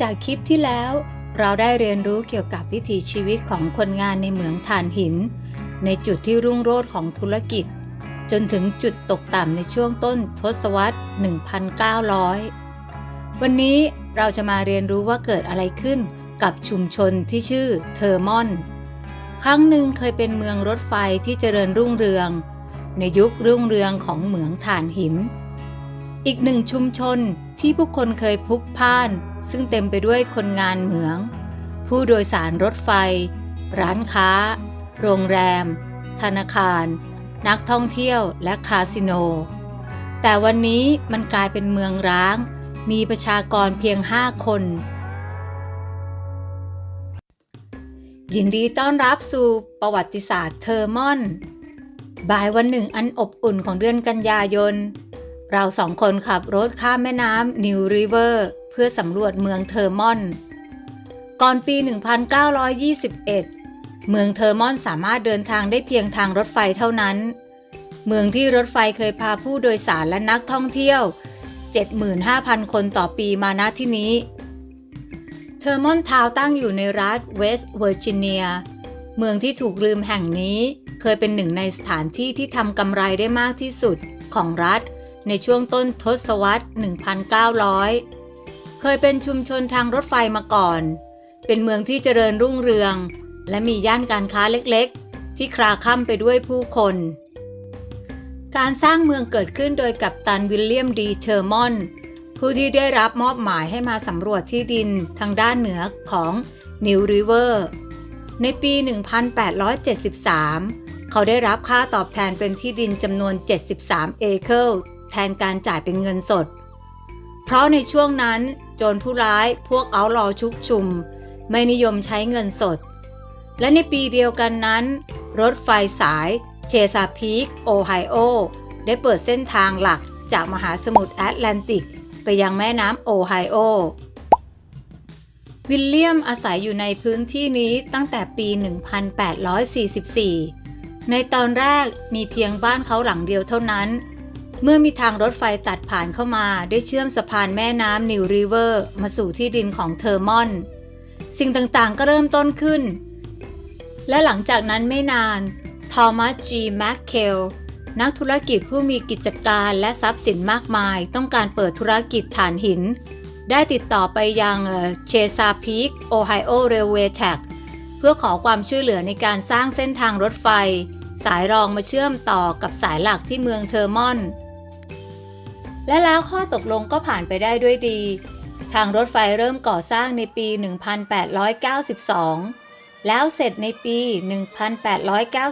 จากคลิปที่แล้วเราได้เรียนรู้เกี่ยวกับวิถีชีวิตของคนงานในเหมืองถ่านหิน ในจุดที่รุ่งโรจน์ของธุรกิจ จนถึงจุดตกต่ำในช่วงต้นทศวรรษ 1,900 วันนี้ เราจะมาเรียนรู้ว่าเกิดอะไรขึ้นกับชุมชนที่ชื่อเทอร์มอน ครั้งหนึ่งเคยเป็นเมืองรถไฟที่เจริญรุ่งเรือง ในยุครุ่งเรืองของเหมืองถ่านหิน อีกหนึ่งชุมชนที่ผู้คนเคยพลุกพ่าน ซึ่งเต็มไปด้วยคนงานเหมือง ผู้โดยสารรถไฟ ร้านค้า โรงแรม ธนาคาร นักท่องเที่ยวและคาสิโน แต่วันนี้มันกลายเป็นเมืองร้าง มีประชากรเพียงห้าคน ยินดีต้อนรับสู่ประวัติศาสตร์เทอร์มอน บ่ายวันหนึ่งอันอบอุ่นของเดือนกันยายน เราสองคนขับรถข้ามแม่น้ำนิวริเวอร์ เพื่อสำรวจเมืองเทอร์มอน ก่อนปี 1921 เมืองเทอร์มอนสามารถเดินทางได้เพียงทางรถไฟเท่านั้น เมืองที่รถไฟเคยพาผู้โดยสารและนักท่องเที่ยว 75,000 คนต่อปีมาณที่นี้เทอร์มอนทาวตั้งอยู่ในรัฐเวสต์เวอร์จิเนีย เมืองที่ถูกลืมแห่งนี้เคยเป็นหนึ่งในสถานที่ที่ทำกำไรได้มากที่สุดของรัฐในช่วงต้นทศวรรษ 1,900 เคยเป็นชุมชนทางรถไฟมาก่อน เป็นเมืองที่เจริญรุ่งเรือง และมีย่านการค้าเล็กๆ ที่คลาค่ำไปด้วยผู้คน การสร้างเมืองเกิดขึ้นโดยกัปตันวิลเลียมดีเชอร์มอน ผู้ที่ได้รับมอบหมายให้มาสำรวจที่ดินทางด้านเหนือของนิวริเวอร์ ในปี 1873 เขาได้รับค่าตอบแทนเป็นที่ดินจำนวน 73 เอเคอร์แทนการจ่ายเป็นเงินสด เพราะในช่วงนั้นโจรผู้ร้ายพวกเอาลอชุกชุม ไม่นิยมใช้เงินสด และในปีเดียวกันนั้น รถไฟสาย เชซาพีกโอไฮโอ ได้เปิดเส้นทางหลักจากมหาสมุทรแอตแลนติก ไปยังแม่น้ำโอไฮโอ วิลเลียมอาศัยอยู่ในพื้นที่นี้ตั้งแต่ปี 1844 ในตอนแรกมีเพียงบ้านเขาหลังเดียวเท่านั้น เมื่อมีทางรถไฟตัดผ่านเข้ามาได้เชื่อมสะพานแม่น้ำนิวริเวอร์มาสู่ที่ดินของเทอร์มอน สิ่งต่างๆก็เริ่มต้นขึ้นและหลังจากนั้นไม่นาน ทอมัสจีแมคเคลนักธุรกิจผู้มีกิจการและทรัพย์สินมากมาย ต้องการเปิดธุรกิจถ่านหิน ได้ติดต่อไปยังเชซาพีกโอไฮโอเรลเวย์แท็กเพื่อขอความช่วยเหลือในการสร้างเส้นทางรถไฟ สายรองมาเชื่อมต่อกับสายหลักที่เมืองเทอร์มอน และแล้วข้อตกลงก็ผ่านไปได้ด้วยดี ทางรถไฟเริ่มก่อสร้างในปี 1892 แล้วเสร็จในปี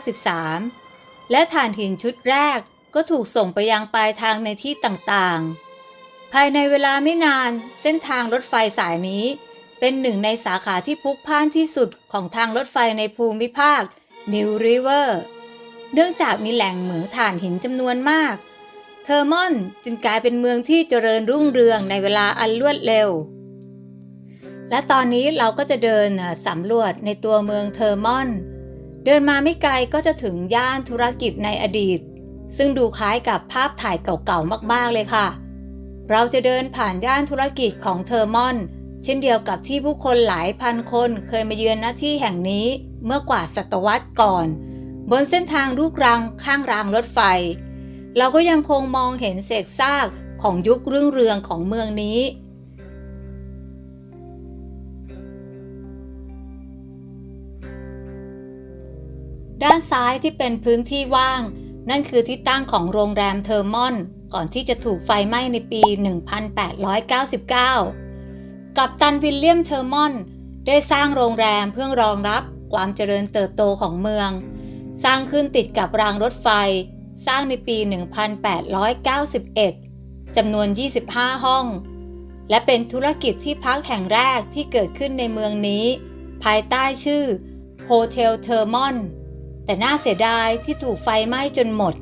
1893 และถ่านหินชุดแรกก็ถูกส่งไปยังปลายทางในที่ต่างๆ ภายในเวลาไม่นานเส้นทางรถไฟสายนี้ เป็นหนึ่งในสาขาที่พลุกพล่านที่สุดของทางรถไฟในภูมิภาคนิวริเวอร์เนื่องจากมีแหล่งเหมืองถ่านหินจำนวนมาก เทอร์มอนจึงกลายเป็นเมืองที่เจริญรุ่งเรืองในเวลาอันรวดเร็ว และตอนนี้เราก็จะเดินสำรวจในตัวเมืองเทอร์มอน เดินมาไม่ไกลก็จะถึงย่านธุรกิจในอดีต ซึ่งดูคล้ายกับภาพถ่ายเก่าๆมากๆเลยค่ะ เราจะเดินผ่านย่านธุรกิจของเทอร์มอน เช่นเดียวกับที่ผู้คนหลายพันคนเคยมาเยือนหน้าที่แห่งนี้เมื่อกว่าศตวรรษก่อน บนเส้นทางลูกรังข้างรางรถไฟ เราก็ยังคงมองเห็นเศษซากของยุครุ่องเรืองของเมืองนี้ ด้านซ้ายที่เป็นพื้นที่ว่าง นั่นคือที่ตั้งของโรงแรมเทอร์มอน ก่อนที่จะถูกไฟไหม้ในปี 1899 กับตันวิลเลียมเทอร์มอน ได้สร้างโรงแรมเพื่อรองรับความเจริญเติบโตของเมือง สร้างขึ้นติดกับรางรถไฟ สร้างในปี 1891 จำนวน 25 ห้อง และเป็นธุรกิจที่พักแห่งแรกที่เกิดขึ้นในเมืองนี้ ภายใต้ชื่อโฮเทลเทอร์มอน แต่น่าเสียดายที่ถูกไฟไหม้จนหมด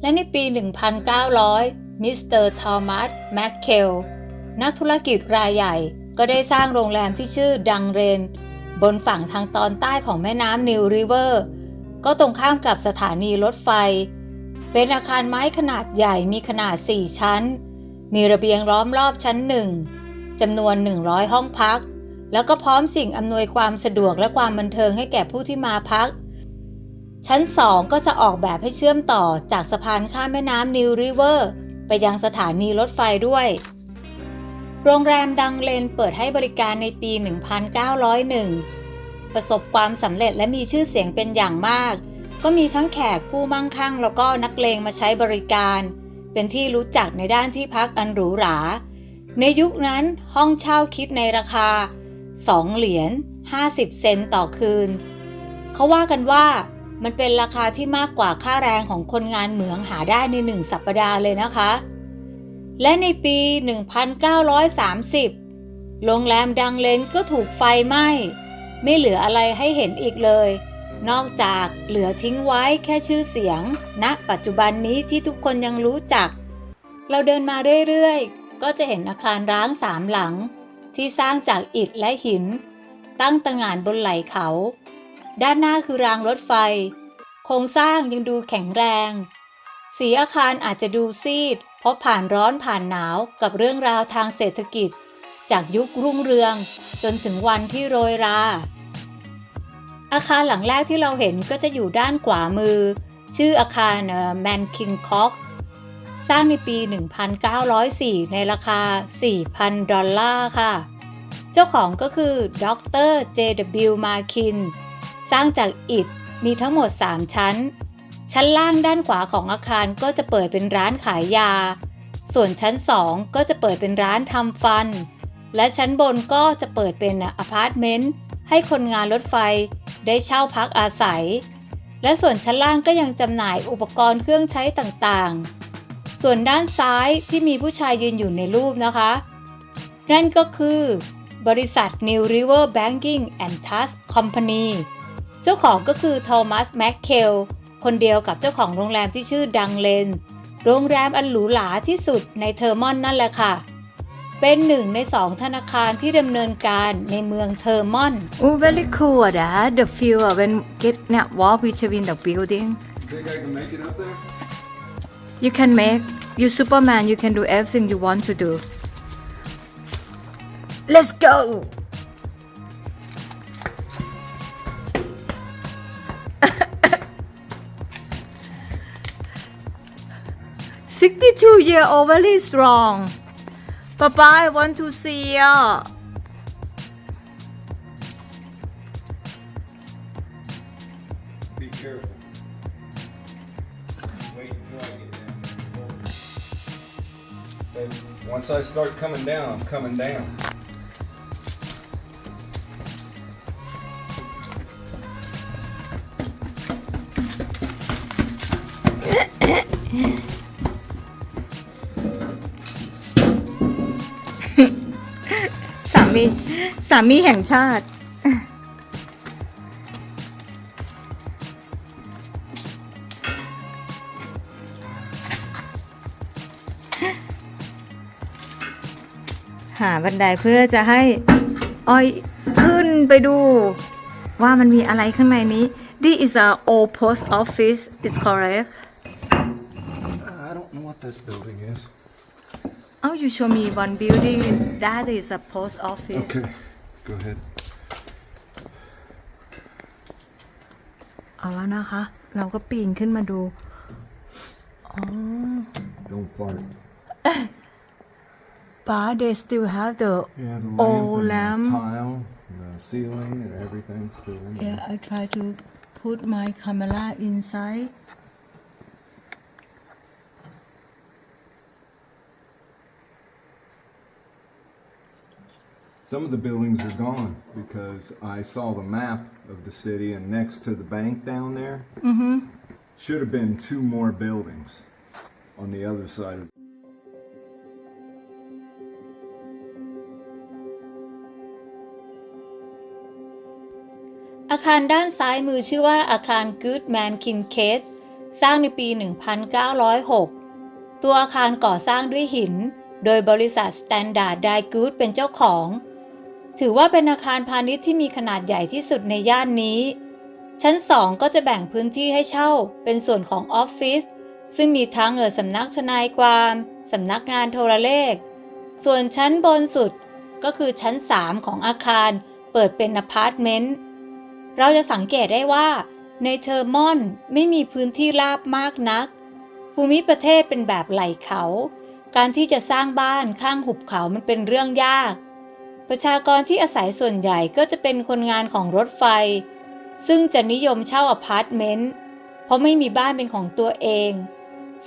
และในปี 1900 มิสเตอร์ทอมัส แมคเคล นักธุรกิจรายใหญ่ก็ได้สร้างโรงแรมที่ชื่อดังเรน บนฝั่งทางตอนใต้ของแม่น้ำนิวริเวอร์ ก็ตรงข้ามกับสถานีรถไฟ เป็นอาคารไม้ขนาดใหญ่มีขนาด 4 ชั้น มีระเบียงล้อมรอบชั้นหนึ่งจำนวน 100 ห้องพัก แล้วก็พร้อมสิ่งอำนวยความสะดวกและความบันเทิงให้แก่ผู้ที่มาพัก ชั้น 2 ก็จะออกแบบให้เชื่อมต่อจากสะพานข้ามแม่น้ำนิวริเวอร์ไปยังสถานีรถไฟด้วย โรงแรมดังเลนเปิดให้บริการในปี 1901 ประสบความสำเร็จและมีชื่อเสียงเป็นอย่างมาก ก็มีทั้งแขกผู้มั่งคั่ง แล้วก็นักเลงมาใช้บริการ เป็นที่รู้จักในด้านที่พักอันหรูหรา ในยุคนั้นห้องเช่าคิดในราคา 2 เหรียญ 50 เซนต์ต่อคืน เขาว่ากันว่ามันเป็นราคาที่มากกว่าค่าแรงของคนงานเหมืองหาได้ในหนึ่งสัปดาห์เลยนะคะ และในปี 1930 โรงแรมดังเลนก็ถูกไฟไหม้ ไม่เหลืออะไรให้เห็นอีกเลย นอกจากเหลือทิ้งไว้แค่ชื่อเสียงณปัจจุบันนี้ที่ทุกคนยังรู้จัก เราเดินมาเรื่อยๆ ก็จะเห็นอาคารร้างสามหลัง ที่สร้างจากอิฐและหิน ตั้งตระหง่านบนไหล่เขา ด้านหน้าคือรางรถไฟ โครงสร้างยังดูแข็งแรง สีอาคารอาจจะดูซีด เพราะผ่านร้อนผ่านหนาวกับเรื่องราวทางเศรษฐกิจ จากยุครุ่งเรือง จนถึงวันที่โรยรา อาคารหลังแรกที่เราเห็นก็จะอยู่ด้านขวามือ ชื่ออาคารแมนคินคอก สร้างในปี 1904 ในราคา 4,000 ดอลลาร์ค่ะ เจ้าของก็คือดร J.W. Markin สร้างจากอิฐมีทั้งหมด 3 ชั้น ชั้นล่างด้านขวาของอาคารก็จะเปิดเป็นร้านขายยา ส่วนชั้น 2 ก็จะเปิดเป็นร้านทำฟัน และชั้นบนก็จะเปิดเป็นอพาร์ตเมนต์ให้คนงานรถไฟได้เช่าพักอาศัย และส่วนชั้นล่างก็ยังจำหน่ายอุปกรณ์เครื่องใช้ต่างๆ ส่วนด้านซ้ายที่มีผู้ชายยืนอยู่ในรูปนะคะ นั่นก็คือบริษัท New River Banking and Trust Company เจ้าของก็คือโทมัสแมคเคลคนเดียวกับเจ้าของโรงแรมที่ชื่อดังเลน โรงแรมอันหรูหราที่สุดในเทอร์มอนนั่นแหละค่ะ เป็นหนึ่งในสองธนาคารที่ดำเนินการในเมืองเทอร์มอน Oh, very cool, Dad. The feel of when get that walk between the building. Think I can make it up there? You can make you Superman. You can do everything you want to do. Let's go. Sixty-two year old, very strong. Papa, I want to see ya. Once I start coming down, I'm coming down. s ามีสามีแห่งชาติ หาบันไดเพื่อจะให้อ้อยขึ้นไปดู ว่ามันมีอะไรข้างในนี้ This is a old post office is correct I don't know what this building is. Oh you show me one building that is a post office Okay, go ahead. เอาแล้วนะคะ เราก็ปีนขึ้นมาดู อ๋อ Don't fart. But they still have the Yeah, the lamp and lamp. the tile, the ceiling, and everything still in yeah. I try to put my camera inside Some of the buildings are gone because I saw the map of the city and next to the bank down there mm-hmm. should have been two more buildings on the other side of คารด้านซ้ายมือชื่อว่าอาคาร Goodman Kincaid สร้างในปี 1906 ตัวอาคารก่อสร้างด้วยหิน โดยบริษัท Standard d i g o o d เป็นเจ้าของ ถือว่าเป็นอาคารพาณิชย์ที่มีขนาดใหญ่ที่สุดในย่านนี้ ชั้น 2 ก็จะแบ่งพื้นที่ให้เช่า เป็นส่วนของออฟฟิศ ซึ่งมีทั้งเออสำนักทนายความสำนักงานโทรเลข ส่วนชั้นบนสุดก็คือชั้น 3 ของอาคาร เปิดเป็นอพาร์ตเมนต์ เราจะสังเกตได้ว่า ในเทอร์มอนไม่มีพื้นที่ราบมากนัก ภูมิประเทศเป็นแบบไหล่เขา การที่จะสร้างบ้านข้างหุบเขามันเป็นเรื่องยาก ประชากรที่อาศัยส่วนใหญ่ก็จะเป็นคนงานของรถไฟ ซึ่งจะนิยมเช่าอพาร์ตเมนต์เพราะไม่มีบ้านเป็นของตัวเอง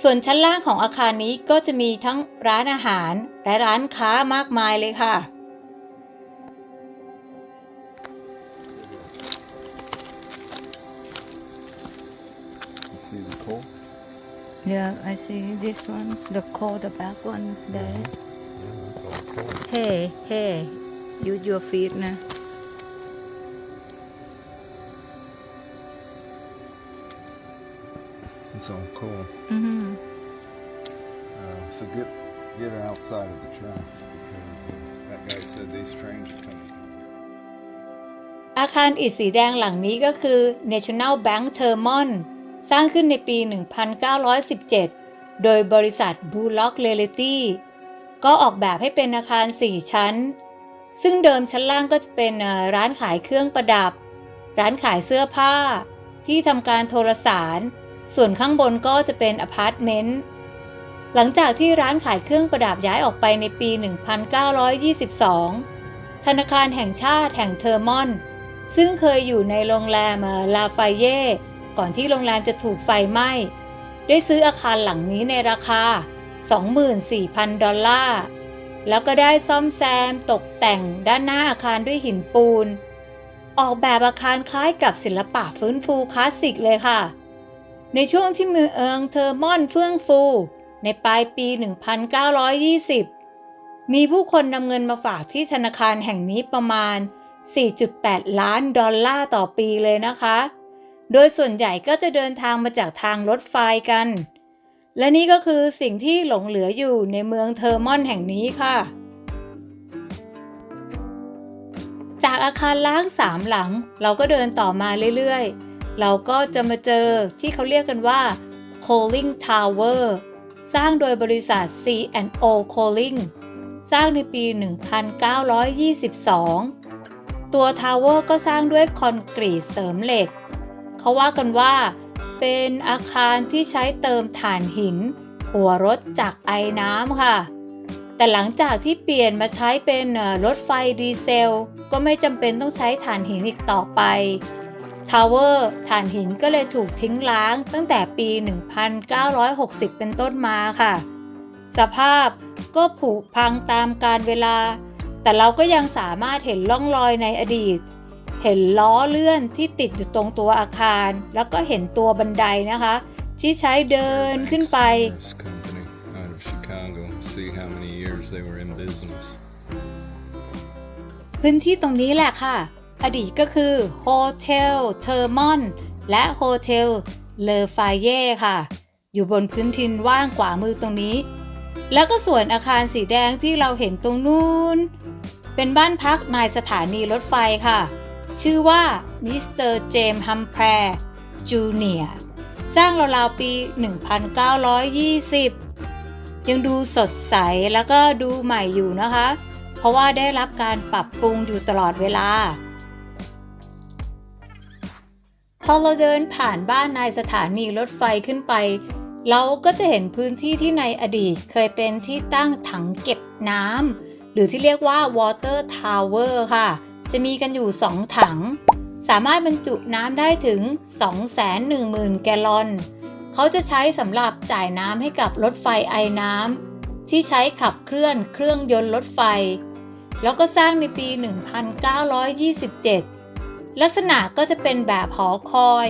ส่วนชั้นล่างของอาคารนี้ก็จะมีทั้งร้านอาหารและร้านค้ามากมายเลยค่ะ see the coal? Yeah I see this one the cold the back one there Yeah, that's all coal. Hey hey use your feet นะ It's all coal. อืม Uh, so get get her outside of the tracks because uh, that guy said these trains are coming. อาคารอิฐสีแดงหลังนี้ก็คือ National Bank Termon สร้างขึ้นในปี 1917 โดยบริษัท Bullock Realty ก็ออกแบบให้เป็นอาคาร 4 ชั้น ซึ่งเดิมชั้นล่างก็จะเป็นร้านขายเครื่องประดับ ร้านขายเสื้อผ้า ที่ทำการโทรสาร ส่วนข้างบนก็จะเป็นอพาร์ตเมนต์ หลังจากที่ร้านขายเครื่องประดับย้ายออกไปในปี 1922 ธนาคารแห่งชาติแห่งเทอร์มอน ซึ่งเคยอยู่ในโรงแรมลาฟายเย่ ก่อนที่โรงแรมจะถูกไฟไหม้ ได้ซื้ออาคารหลังนี้ในราคา 24,000 ดอลลาร์ แล้วก็ได้ซ่อมแซมตกแต่งด้านหน้าอาคารด้วยหินปูน ออกแบบอาคารคล้ายกับศิลปะฟื้นฟูคลาสสิกเลยค่ะ ในช่วงที่มือเอิงเทอร์มอนเฟื่องฟู ในปลายปี 1920 มีผู้คนนำเงินมาฝากที่ธนาคารแห่งนี้ประมาณ 4.8 ล้านดอลลาร์ต่อปีเลยนะคะ โดยส่วนใหญ่ก็จะเดินทางมาจากทางรถไฟกัน และนี่ก็คือสิ่งที่หลงเหลืออยู่ในเมืองเทอร์มอนแห่งนี้ค่ะ จากอาคารล้างสามหลัง เราก็เดินต่อมาเรื่อยๆ เราก็จะมาเจอที่เขาเรียกกันว่า Coling Tower สร้างโดยบริษัท C&O Coling สร้างในปี 1922 ตัวทาวเวอร์ก็สร้างด้วยคอนกรีตเสริมเหล็ก เขาว่ากันว่า เป็นอาคารที่ใช้เติมถ่านหิน หัวรถจากไอน้ำค่ะ แต่หลังจากที่เปลี่ยนมาใช้เป็นรถไฟดีเซล ก็ไม่จำเป็นต้องใช้ถ่านหินอีกต่อไปทาวเวอร์ถ่านหินก็เลยถูกทิ้งล้างตั้งแต่ปี 1960 เป็นต้นมาค่ะ สภาพก็ผุพังตามกาลเวลา แต่เราก็ยังสามารถเห็นร่องรอยในอดีต เห็นล้อเลื่อนที่ติดอยู่ตรงตัวอาคาร แล้วก็เห็นตัวบันไดนะคะ ที่ใช้เดินขึ้นไป This company out of Chicago. See how many years they were in business. พื้นที่ตรงนี้แหละค่ะ อดีตก็คือโฮเทลเทอร์มอนและโฮเทลเลอฟายเย่ค่ะ อยู่บนพื้นทินว่างขวามือตรงนี้ แล้วก็ส่วนอาคารสีแดงที่เราเห็นตรงนู้น เป็นบ้านพักนายสถานีรถไฟค่ะ ชื่อว่ามิสเตอร์เจมส์ฮัมแพร์จูเนียสร้างราวๆปี 1920 ยังดูสดใสแล้วก็ดูใหม่อยู่นะคะ เพราะว่าได้รับการปรับปรุงอยู่ตลอดเวลา พอเราเดินผ่านบ้านนายสถานีรถไฟขึ้นไป เราก็จะเห็นพื้นที่ที่ในอดีตเคยเป็นที่ตั้งถังเก็บน้ำหรือที่เรียกว่า water tower ค่ะ จะมีกันอยู่ 2 ถัง สามารถบรรจุน้ำได้ถึง 210,000 แกลลอน เขาจะใช้สำหรับจ่ายน้ำให้กับรถไฟไอน้ำที่ใช้ขับเคลื่อนเครื่องยนต์รถไฟ แล้วก็สร้างในปี 1927 ลักษณะก็จะเป็นแบบหอคอย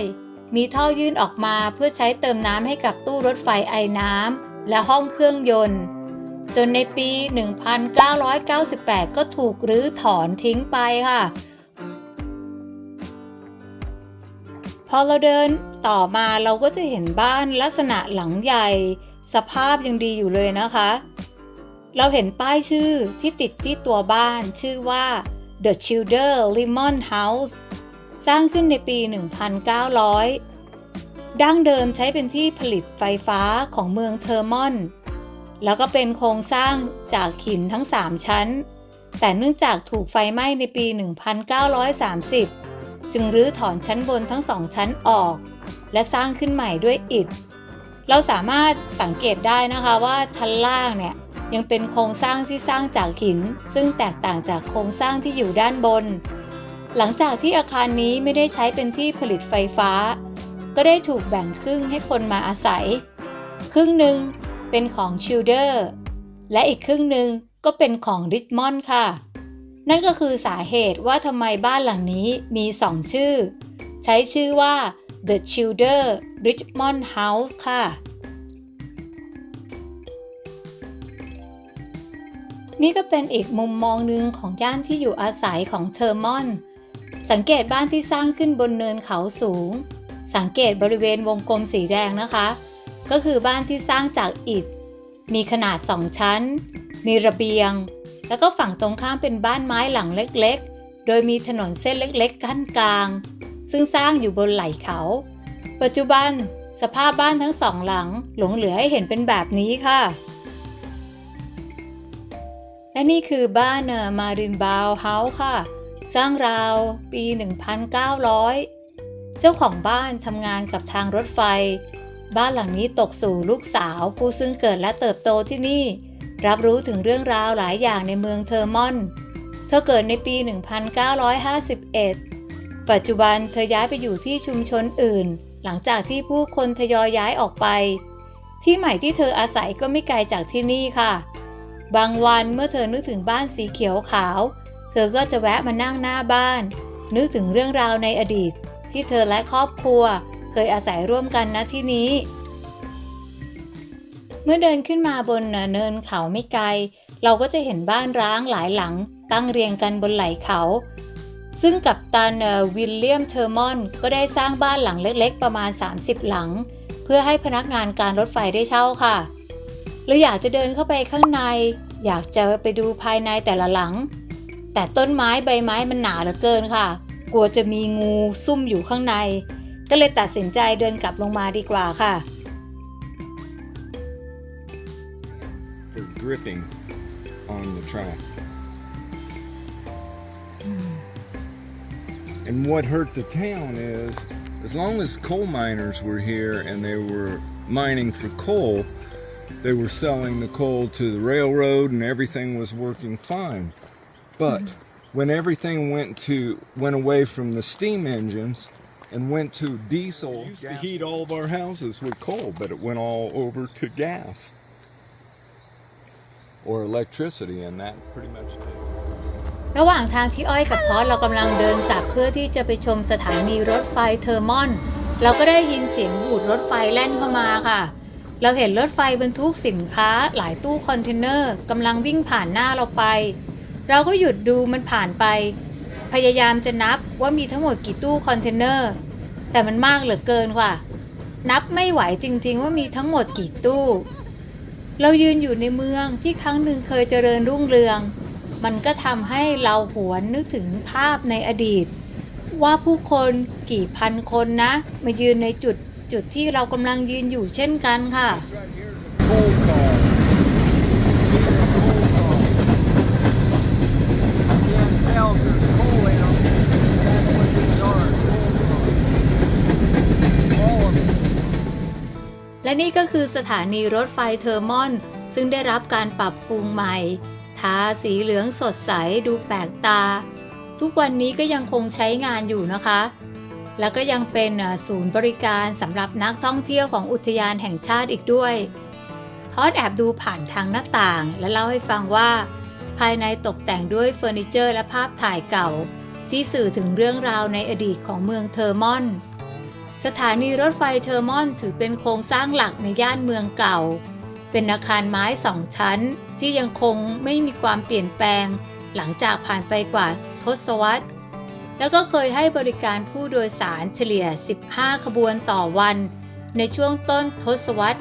มีท่อยื่นออกมาเพื่อใช้เติมน้ำให้กับตู้รถไฟไอน้ำและห้องเครื่องยนต์ จนในปี 1998 ก็ถูกรื้อถอนทิ้งไปค่ะ พอเราเดินต่อมาเราก็จะเห็นบ้านลักษณะหลังใหญ่ สภาพยังดีอยู่เลยนะคะ เราเห็นป้ายชื่อที่ติดที่ตัวบ้านชื่อว่า The Childer Lemon House สร้างขึ้นในปี 1900 ดั้งเดิมใช้เป็นที่ผลิตไฟฟ้าของเมืองเทอร์มอน แล้วก็เป็นโครงสร้างจากหินทั้ง 3 ชั้น แต่เนื่องจากถูกไฟไหม้ในปี 1930 จึงรื้อถอนชั้นบนทั้งสองชั้นออก และสร้างขึ้นใหม่ด้วยอิฐ เราสามารถสังเกตได้นะคะว่าชั้นล่างเนี่ยยังเป็นโครงสร้างที่สร้างจากหิน ซึ่งแตกต่างจากโครงสร้างที่อยู่ด้านบน หลังจากที่อาคารนี้ไม่ได้ใช้เป็นที่ผลิตไฟฟ้า ก็ได้ถูกแบ่งครึ่งให้คนมาอาศัย ครึ่งหนึ่ง เป็นของชิลเดอร์และอีกครึ่งหนึ่งก็เป็นของริชมอนด์ค่ะ นั่นก็คือสาเหตุว่าทำไมบ้านหลังนี้มีสองชื่อ ใช้ชื่อว่า The Childer Richmond House ค่ะ นี่ก็เป็นอีกมุมมองหนึ่งของย่านที่อยู่อาศัยของเทอร์มอน สังเกตบ้านที่สร้างขึ้นบนเนินเขาสูง สังเกตบริเวณวงกลมสีแดงนะคะ ก็คือบ้านที่สร้างจากอิฐ มีขนาดสองชั้น มีระเบียง แล้วก็ฝั่งตรงข้ามเป็นบ้านไม้หลังเล็กๆ โดยมีถนนเส้นเล็กๆกั้นกลาง ซึ่งสร้างอยู่บนไหล่เขา ปัจจุบันสภาพบ้านทั้งสองหลังหลงเหลือให้เห็นเป็นแบบนี้ค่ะ และนี่คือบ้านมารินบาวเฮาส์ค่ะ สร้างราวปี 1900 เจ้าของบ้านทำงานกับทางรถไฟ บ้านหลังนี้ตกสู่ลูกสาว ผู้ซึ่งเกิดและเติบโตที่นี่ รับรู้ถึงเรื่องราวหลายอย่างในเมืองเทอร์มอน เธอเกิดในปี 1951 ปัจจุบันเธอย้ายไปอยู่ที่ชุมชนอื่น หลังจากที่ผู้คนทยอยย้ายออกไป ที่ใหม่ที่เธออาศัยก็ไม่ไกลจากที่นี่ค่ะ บางวันเมื่อเธอนึกถึงบ้านสีเขียวขาว เธอก็จะแวะมานั่งหน้าบ้าน นึกถึงเรื่องราวในอดีต ที่เธอและครอบครัว เคยอาศัยร่วมกันณที่นี้ เมื่อเดินขึ้นมาบนเนินเขาไม่ไกล เราก็จะเห็นบ้านร้างหลายหลัง ตั้งเรียงกันบนไหล่เขา ซึ่งกับตันวิลเลียมเทอร์มอนก็ได้สร้างบ้านหลังเล็กๆ ประมาณ 30 หลัง เพื่อให้พนักงานการรถไฟได้เช่าค่ะเราอยากจะเดินเข้าไปข้างใน อยากจะไปดูภายในแต่ละหลัง แต่ต้นไม้ใบไม้มันหนาเหลือเกินค่ะ กลัวจะมีงูซุ่มอยู่ข้างใน ก็เลยตัดสินใจเดินกลับลงมาดีกว่าค่ะ for gripping on the track. And what hurt the town is, as long as coal miners were here and they were mining for coal, they were selling the coal to the railroad and everything was working fine. But when everything went to went away from the steam engines and went to diesel, we used to heat all of our houses with coal, but it went all over to gas or electricity, and that pretty much. ระหว่างทางที่อ้อยกับทอสเรากำลังเดินกลับเพื่อที่จะไปชมสถานีรถไฟเทอร์มอน เราก็ได้ยินเสียงบูดรถไฟแล่นเข้ามาค่ะ เราเห็นรถไฟบรรทุกสินค้าหลายตู้คอนเทนเนอร์กำลังวิ่งผ่านหน้าเราไป เราก็หยุดดูมันผ่านไป พยายามจะนับว่ามีทั้งหมดกี่ตู้คอนเทนเนอร์ แต่มันมากเหลือเกินค่ะ นับไม่ไหวจริง ๆ ว่ามีทั้งหมดกี่ตู้ เรายืนอยู่ในเมืองที่ครั้งหนึ่งเคยเจริญรุ่งเรือง มันก็ทำให้เราหวนนึกถึงภาพในอดีต ว่าผู้คนกี่พันคนนะ มายืนในจุดจุดที่เรากำลังยืนอยู่เช่นกันค่ะ Coal car. can't tell if there's coal in them. That's what these are, coal cars. All of them. และนี่ก็คือสถานีรถไฟเทอร์มอน ซึ่งได้รับการปรับปรุงใหม่ ทาสีเหลืองสดใสดูแปลกตา ทุกวันนี้ก็ยังคงใช้งานอยู่นะคะ แล้วก็ยังเป็นศูนย์บริการสำหรับนักท่องเที่ยวของอุทยานแห่งชาติอีกด้วยทอดแอบดูผ่านทางหน้าต่างและเล่าให้ฟังว่า ภายในตกแต่งด้วยเฟอร์นิเจอร์และภาพถ่ายเก่า ที่สื่อถึงเรื่องราวในอดีตของเมืองเทอร์มอน สถานีรถไฟเทอร์มอนถือเป็นโครงสร้างหลักในย่านเมืองเก่า เป็นอาคารไม้สองชั้นที่ยังคงไม่มีความเปลี่ยนแปลง หลังจากผ่านไปกว่าทศวรรษ แล้วก็เคยให้บริการผู้โดยสารเฉลี่ย 15 ขบวนต่อวัน ในช่วงต้นทศวรรษ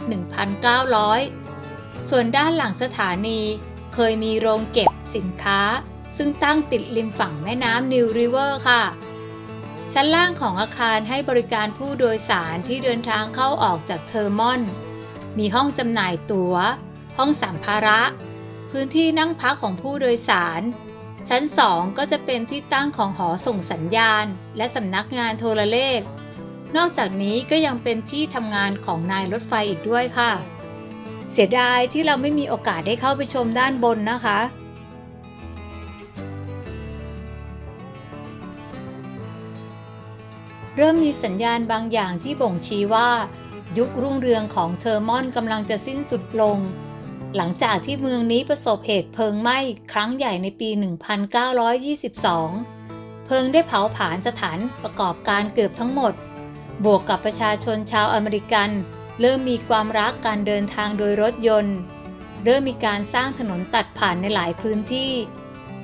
1900 ส่วนด้านหลังสถานีเคยมีโรงเก็บสินค้า ซึ่งตั้งติดริมฝั่งแม่น้ำนิวริเวอร์ค่ะ ชั้นล่างของอาคารให้บริการผู้โดยสารที่เดินทางเข้าออกจากเทอร์มอน มีห้องจำหน่ายตัว๋ว ห้องสัมภาระ พื้นที่นั่งพักของผู้โดยสาร ชั้น 2 ก็จะเป็นที่ตั้งของหอส่งสัญญาณ และสำนักงานโทรเลข นอกจากนี้ก็ยังเป็นที่ทำงานของนายรถไฟอีกด้วยค่ะ เสียดายที่เราไม่มีโอกาสได้เข้าไปชมด้านบนนะคะ เริ่มมีสัญญาณบางอย่างที่บ่งชี้ว่า ยุครุ่งเรืองของเทอร์มอนกำลังจะสิ้นสุดลง หลังจากที่เมืองนี้ประสบเหตุเพลิงไหม้ครั้งใหญ่ในปี 1922 เพลิงได้เผาผลาญสถานประกอบการเกือบทั้งหมด บวกกับประชาชนชาวอเมริกัน เริ่มมีความรักการเดินทางโดยรถยนต์ เริ่มมีการสร้างถนนตัดผ่านในหลายพื้นที่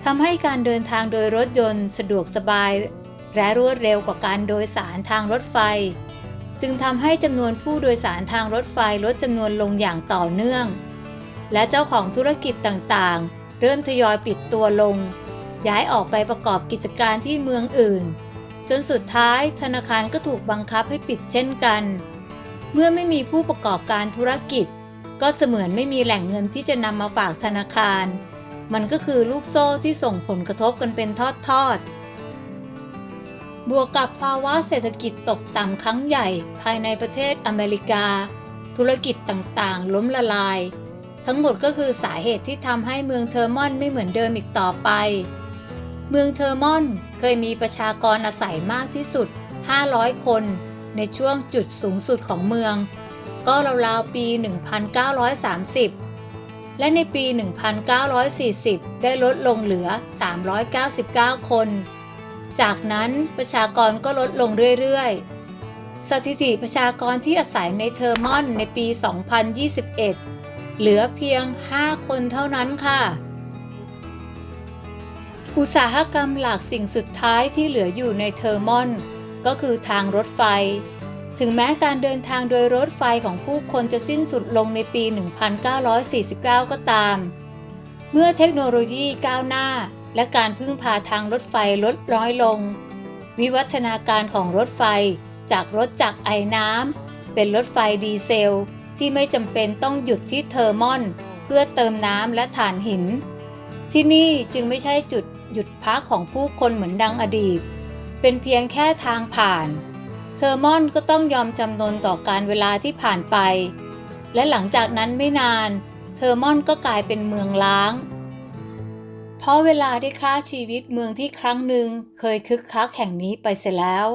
ทำให้การเดินทางโดยรถยนต์สะดวกสบาย และรวดเร็วกว่าการโดยสารทางรถไฟ จึงทำให้จำนวนผู้โดยสารทางรถไฟลดจำนวนลงอย่างต่อเนื่อง และเจ้าของธุรกิจต่างๆ เริ่มทยอยปิดตัวลง ย้ายออกไปประกอบกิจการที่เมืองอื่น จนสุดท้ายธนาคารก็ถูกบังคับให้ปิดเช่นกัน เมื่อไม่มีผู้ประกอบการธุรกิจ ก็เสมือนไม่มีแหล่งเงินที่จะนำมาฝากธนาคาร มันก็คือลูกโซ่ที่ส่งผลกระทบกันเป็นทอดๆ บวกกับภาวะเศรษฐกิจตกต่ำครั้งใหญ่ภายในประเทศอเมริกา ธุรกิจต่างๆ ล้มละลาย ทั้งหมดก็คือสาเหตุที่ทำให้เมืองเทอร์มอนไม่เหมือนเดิมอีกต่อไป เมืองเทอร์มอนเคยมีประชากรอาศัยมากที่สุด 500 คน ในช่วงจุดสูงสุดของเมือง ก็ราวๆปี 1930 และในปี 1940 ได้ลดลงเหลือ 399 คน จากนั้นประชากรก็ลดลงเรื่อยๆ สถิติประชากรที่อาศัยในเทอร์มอนในปี 2021 เหลือเพียง 5 คนเท่านั้นค่ะ อุตสาหกรรมหลักสิ่งสุดท้ายที่เหลืออยู่ในเทอร์มอน ก็คือทางรถไฟ ถึงแม้การเดินทางโดยรถไฟของผู้คนจะสิ้นสุดลงในปี 1949 ก็ตาม เมื่อเทคโนโลยีก้าวหน้า และการพึ่งพาทางรถไฟลดน้อยลง วิวัฒนาการของรถไฟจากรถจักรไอน้ำเป็นรถไฟดีเซล ที่ไม่จำเป็นต้องหยุดที่เทอร์มอน เพื่อเติมน้ำและถ่านหิน ที่นี่จึงไม่ใช่จุดหยุดพักของผู้คนเหมือนดังอดีต เป็นเพียงแค่ทางผ่าน เทอร์มอนก็ต้องยอมจำนนต่อการเวลาที่ผ่านไป และหลังจากนั้นไม่นาน เทอร์มอนก็กลายเป็นเมืองล้าง เพราะเวลาได้ฆ่าชีวิตเมืองที่ครั้งหนึ่งเคยคึกคักแห่งนี้ไปเสียแล้ว